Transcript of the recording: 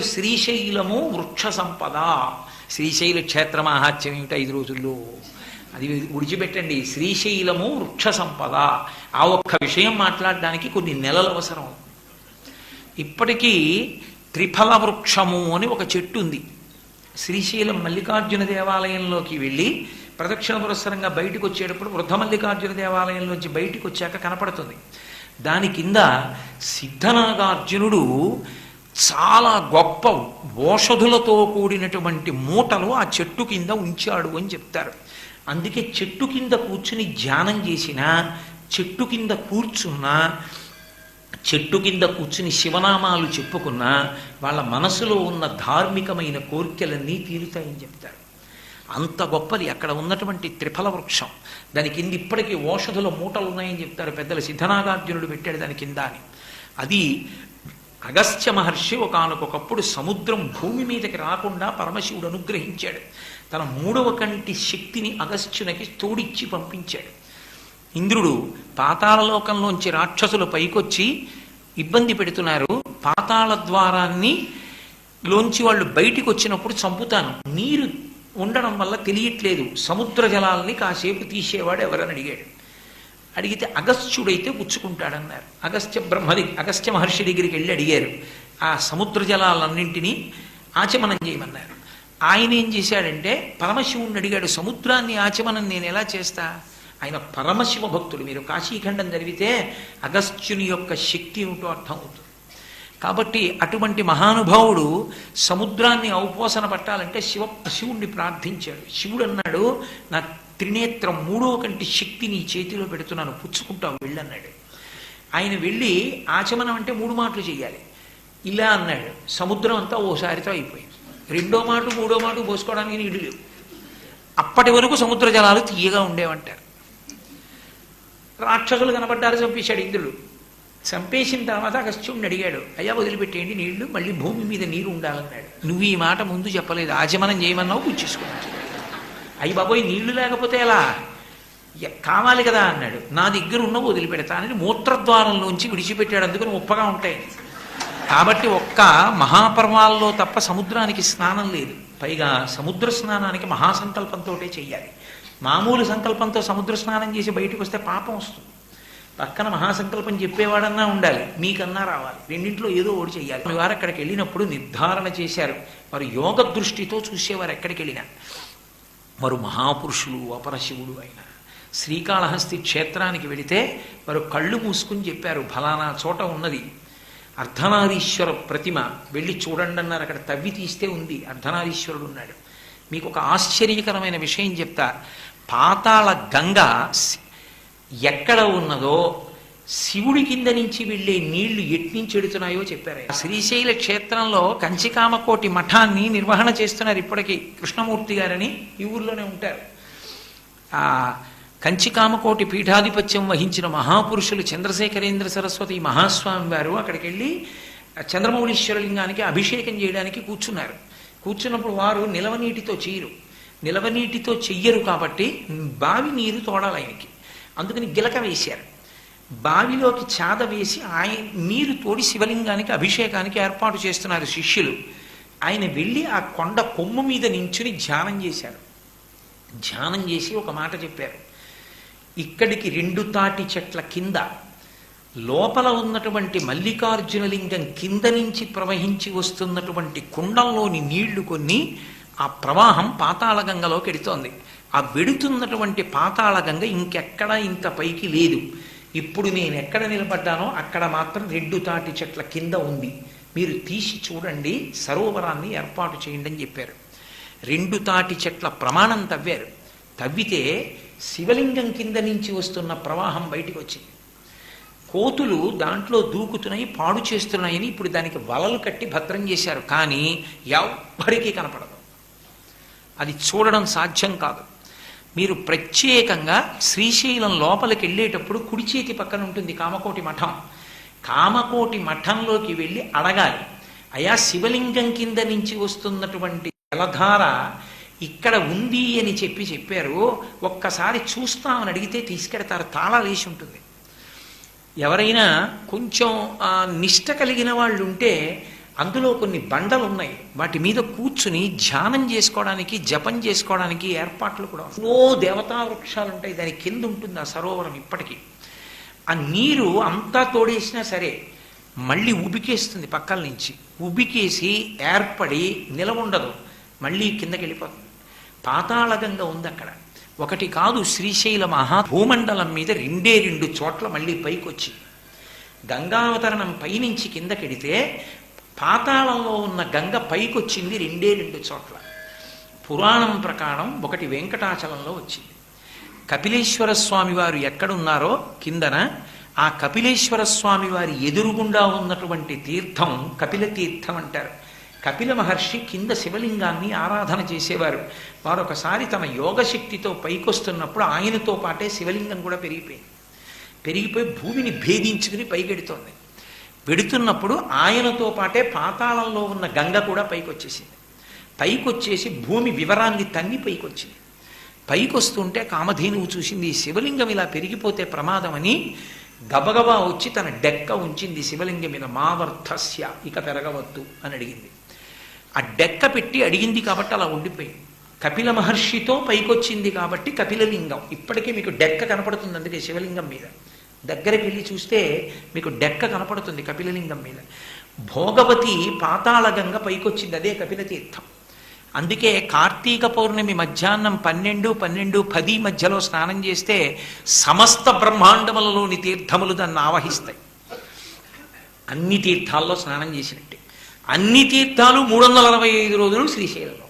శ్రీశైలము వృక్ష సంపద శ్రీశైల క్షేత్ర మహాత్యం ఏమిటి ఐదు రోజుల్లో? అది విడిచిపెట్టండి. శ్రీశైలము వృక్ష సంపద ఆ ఒక్క విషయం మాట్లాడడానికి కొన్ని నెలలు అవసరం. ఇప్పటికీ త్రిఫల వృక్షము అని ఒక చెట్టు ఉంది. శ్రీశైలం మల్లికార్జున దేవాలయంలోకి వెళ్ళి ప్రదక్షిణ పురస్సరంగా బయటకు వచ్చేటప్పుడు వృద్ధ మల్లికార్జున దేవాలయంలోంచి బయటకు వచ్చాక కనపడుతుంది. దాని కింద సిద్ధనాగార్జునుడు చాలా గొప్ప ఓషధులతో కూడినటువంటి మూటలు ఆ చెట్టు కింద ఉంచాడు అని చెప్తారు. అందుకే చెట్టు కింద కూర్చుని ధ్యానం చేసినా చెట్టు కింద కూర్చున్నా చెట్టు కింద కూర్చుని శివనామాలు చెప్పుకున్నా వాళ్ళ మనసులో ఉన్న ధార్మికమైన కోరికలన్నీ తీరుతాయని చెప్తారు. అంత గొప్పది అక్కడ ఉన్నటువంటి త్రిఫల వృక్షం. దాని కింద ఇప్పటికీ ఓషధుల మూటలు ఉన్నాయని చెప్తారు పెద్దలు. సిద్ధనాగార్జునుడు పెట్టాడు దాని కింద అని. అది అగస్త్య మహర్షి ఒకనకొకప్పుడు సముద్రం భూమి మీదకి రాకుండా పరమశివుడు అనుగ్రహించాడు. తన మూడవ కంటి శక్తిని అగస్త్యునికి తోడిచ్చి పంపించాడు. ఇంద్రుడు పాతాళలోకంలోంచి రాక్షసులు పైకొచ్చి ఇబ్బంది పెడుతున్నారు. పాతాళ ద్వారాన్ని లోంచి వాళ్ళు బయటికి వచ్చినప్పుడు చంపుతాను. నీరు ఉండడం వల్ల తెలియట్లేదు. సముద్ర జలాల్ని కాసేపు తీసేవాడు ఎవరని అడిగాడు. అడిగితే అగస్త్యుడైతే పుచ్చుకుంటాడన్నారు. అగస్త్య బ్రహ్మది అగస్త్య మహర్షి దగ్గరికి వెళ్ళి అడిగారు. ఆ సముద్ర జలాలన్నింటినీ ఆచమనం చేయమన్నారు. ఆయన ఏం చేశాడంటే పరమశివుణ్ణి అడిగాడు సముద్రాన్ని ఆచమనం నేను ఎలా చేస్తా? ఆయన పరమశివ భక్తుడు మీరు కాశీఖండం జరిగితే అగస్త్యుని యొక్క శక్తి ఏమిటో అర్థం అవుతుంది. కాబట్టి అటువంటి మహానుభావుడు సముద్రాన్ని ఔపోసన పట్టాలంటే శివ శివుణ్ణి ప్రార్థించాడు. శివుడు అన్నాడు నా త్రినేత్రం మూడో కంటి శక్తి నీ చేతిలో పెడుతున్నాను పుచ్చుకుంటావు వెళ్ళన్నాడు ఆయన వెళ్ళి ఆచమనం అంటే మూడు మాటలు చేయాలి ఇలా అన్నాడు. సముద్రం అంతా ఓసారితో అయిపోయింది. రెండో మాట మూడో మాట పోసుకోవడానికి నీళ్ళు లేవు. అప్పటి వరకు సముద్ర జలాలు తీయగా ఉండేవంటారు. రాక్షసులు కనబడ్డారు చంపేశాడు ఇంద్రుడు. చంపేసిన తర్వాత అగస్త్యుడిని అడిగాడు అయ్యా వదిలిపెట్టేయండి నీళ్ళు మళ్ళీ భూమి మీద నీరు ఉండాలన్నాడు. నువ్వు ఈ మాట ముందు చెప్పలేదు. ఆచమనం చేయమన్నావు పుచ్చేసుకున్నావు అయ్యి బాబోయ్ నీళ్ళు లేకపోతే ఎలా? ఎ- కావాలి కదా అన్నాడు. నా దగ్గర ఉన్న వదిలిపెడతానని మూత్రద్వారంలోంచి విడిచిపెట్టాడు. అందుకని ఉప్పగా ఉంటాయి. కాబట్టి ఒక్క మహాపర్వాల్లో తప్ప సముద్రానికి స్నానం లేదు. పైగా సముద్ర స్నానానికి మహాసంకల్పంతో చెయ్యాలి. మామూలు సంకల్పంతో సముద్ర స్నానం చేసి బయటకు వస్తే పాపం వస్తుంది. పక్కన మహాసంకల్పం చెప్పేవాడన్నా ఉండాలి. మీకన్నా రావాలి. రెండింట్లో ఏదో ఒకటి చేయాలి మీ వారు అక్కడికి వెళ్ళినప్పుడు నిర్ధారణ చేశారు. వారు యోగ దృష్టితో చూసేవారు ఎక్కడికి వెళ్ళినా. వారు మహాపురుషులు అపరశివుడు అయిన శ్రీకాళహస్తి క్షేత్రానికి వెళితే వారు కళ్ళు మూసుకుని చెప్పారు ఫలానా చోట ఉన్నది. అర్ధనారీశ్వర ప్రతిమ వెళ్ళి చూడండి అన్నారు అక్కడ తవ్వి తీస్తే ఉంది. అర్ధనారీశ్వరుడు ఉన్నాడు. మీకు ఒక ఆశ్చర్యకరమైన విషయం చెప్తా. పాతాళ గంగ ఎక్కడ ఉన్నదో శివుడి కింద నుంచి వెళ్ళే నీళ్ళు ఎట్నుంచి ఎడుతున్నాయో చెప్పారు. శ్రీశైల క్షేత్రంలో కంచికామకోటి మఠాన్ని నిర్వహణ చేస్తున్నారు ఇప్పటికీ కృష్ణమూర్తి గారని ఈ ఊర్లోనే ఉంటారు. ఆ కంచికామకోటి పీఠాధిపత్యం వహించిన మహాపురుషులు చంద్రశేఖరేంద్ర సరస్వతి మహాస్వామి వారు అక్కడికి వెళ్ళి చంద్రమౌళీశ్వరలింగానికి అభిషేకం చేయడానికి కూర్చున్నారు. కూర్చున్నప్పుడు వారు నిలవనీటితో చేయరు. నిలవనీటితో చెయ్యరు కాబట్టి బావి నీరు తోడాలి ఆయనకి. అందుకని గిలక వేశారు. బావిలోకి చాద వేసి ఆయన నీరు తోడి శివలింగానికి అభిషేకానికి ఏర్పాటు చేస్తున్నారు శిష్యులు. ఆయన వెళ్ళి ఆ కొండ కొమ్ము మీద నించుని ధ్యానం చేశారు. ధ్యానం చేసి ఒక మాట చెప్పారు. ఇక్కడికి రెండు తాటి చెట్ల కింద లోపల ఉన్నటువంటి మల్లికార్జున లింగం కింద నుంచి ప్రవహించి వస్తున్నటువంటి కుండంలోని నీళ్ళు కొన్ని ఆ ప్రవాహం పాతాళగంగలోకి ఎడుతోంది ఆ వెడుతున్నటువంటి పాతాళగంగ ఇంకెక్కడా ఇంత పైకి లేదు. ఇప్పుడు నేను ఎక్కడ నిలబడ్డానో అక్కడ మాత్రం రెండు తాటి చెట్ల కింద ఉంది. మీరు తీసి చూడండి సరోవరాన్ని ఏర్పాటు చేయండి అని చెప్పారు. రెండు తాటి చెట్ల ప్రమాణం తవ్వారు. తవ్వితే శివలింగం కింద నుంచి వస్తున్న ప్రవాహం బయటికి వచ్చింది. కోతులు దాంట్లో దూకుతున్నాయి పాడు చేస్తున్నాయని ఇప్పుడు దానికి వలలు కట్టి భద్రం చేశారు. కానీ ఎవ్వరికీ కనపడదు. అది చూడడం సాధ్యం కాదు. మీరు ప్రత్యేకంగా శ్రీశైలం లోపలికి వెళ్ళేటప్పుడు కుడి చేతి పక్కన ఉంటుంది కామకోటి మఠం. కామకోటి మఠంలోకి వెళ్ళి అడగాలి. అయా శివలింగం కింద నుంచి వస్తున్నటువంటి జలధార ఇక్కడ ఉంది అని చెప్పి చెప్పారు. ఒక్కసారి చూస్తామని అడిగితే తీసుకెడతారు. తాళా వేసి ఉంటుంది. ఎవరైనా కొంచెం నిష్ట కలిగిన వాళ్ళు ఉంటే అందులో కొన్ని బండలు ఉన్నాయి వాటి మీద కూర్చుని ధ్యానం చేసుకోవడానికి జపం చేసుకోవడానికి ఏర్పాట్లు కూడా ఎన్నో దేవతా వృక్షాలు ఉంటాయి దాని కింద ఉంటుంది ఆ సరోవరం ఇప్పటికీ. ఆ నీరు అంతా తోడేసినా సరే మళ్ళీ ఉబికేస్తుంది పక్కల నుంచి. ఉబికేసి ఏర్పడి నిలవుండదు మళ్ళీ కిందకి వెళ్ళిపోతుంది పాతాళగంగా ఉంది అక్కడ ఒకటి కాదు శ్రీశైల మహా భూమండలం మీద రెండే రెండు చోట్ల మళ్ళీ పైకి వచ్చింది గంగావతరణం పైనుంచి కిందకెడితే పాతాళంలో ఉన్న గంగ పైకొచ్చింది రెండే రెండు చోట్ల. పురాణం ప్రకారం ఒకటి వెంకటాచలంలో వచ్చింది. కపిలేశ్వర స్వామి వారు ఎక్కడున్నారో కిందన ఆ కపిలేశ్వర స్వామి వారి ఎదురుగుండా ఉన్నటువంటి తీర్థం కపిల తీర్థం అంటారు. కపిల మహర్షి కింద శివలింగాన్ని ఆరాధన చేసేవారు. వారు ఒకసారి తమ యోగశక్తితో పైకొస్తున్నప్పుడు ఆయనతో పాటే శివలింగం కూడా పెరిగిపోయింది. పెరిగిపోయి భూమిని భేదించుకుని పైకెడుతోంది. పెడుతున్నప్పుడు ఆయనతో పాటే పాతాళంలో ఉన్న గంగ కూడా పైకొచ్చేసింది. పైకొచ్చేసి భూమి వివరాన్ని తన్ని పైకొచ్చింది. పైకొస్తుంటే కామధేనువు చూసింది శివలింగం ఇలా పెరిగిపోతే ప్రమాదమని గబగబా వచ్చి తన డెక్క ఉంచింది శివలింగం మీద మావర్ధస్య ఇక పెరగవద్దు అని అడిగింది. ఆ డెక్క పెట్టి అడిగింది కాబట్టి అలా ఉండిపోయింది. కపిల మహర్షితో పైకొచ్చింది కాబట్టి కపిలలింగం. ఇప్పటికీ మీకు డెక్క కనపడుతుంది అందుకే శివలింగం మీద. దగ్గరికి వెళ్ళి చూస్తే మీకు డెక్క కనపడుతుంది కపిలలింగం మీద. భోగవతి పాతాళగంగ పైకొచ్చింది అదే కపిల తీర్థం. అందుకే కార్తీక పౌర్ణమి మధ్యాహ్నం పన్నెండు పన్నెండు పది మధ్యలో స్నానం చేస్తే సమస్త బ్రహ్మాండములలోని తీర్థములు దాన్ని ఆవహిస్తాయి. అన్ని తీర్థాల్లో స్నానం చేసినట్టే. అన్ని తీర్థాలు మూడు వందల అరవై ఐదు రోజులు శ్రీశైలంలో.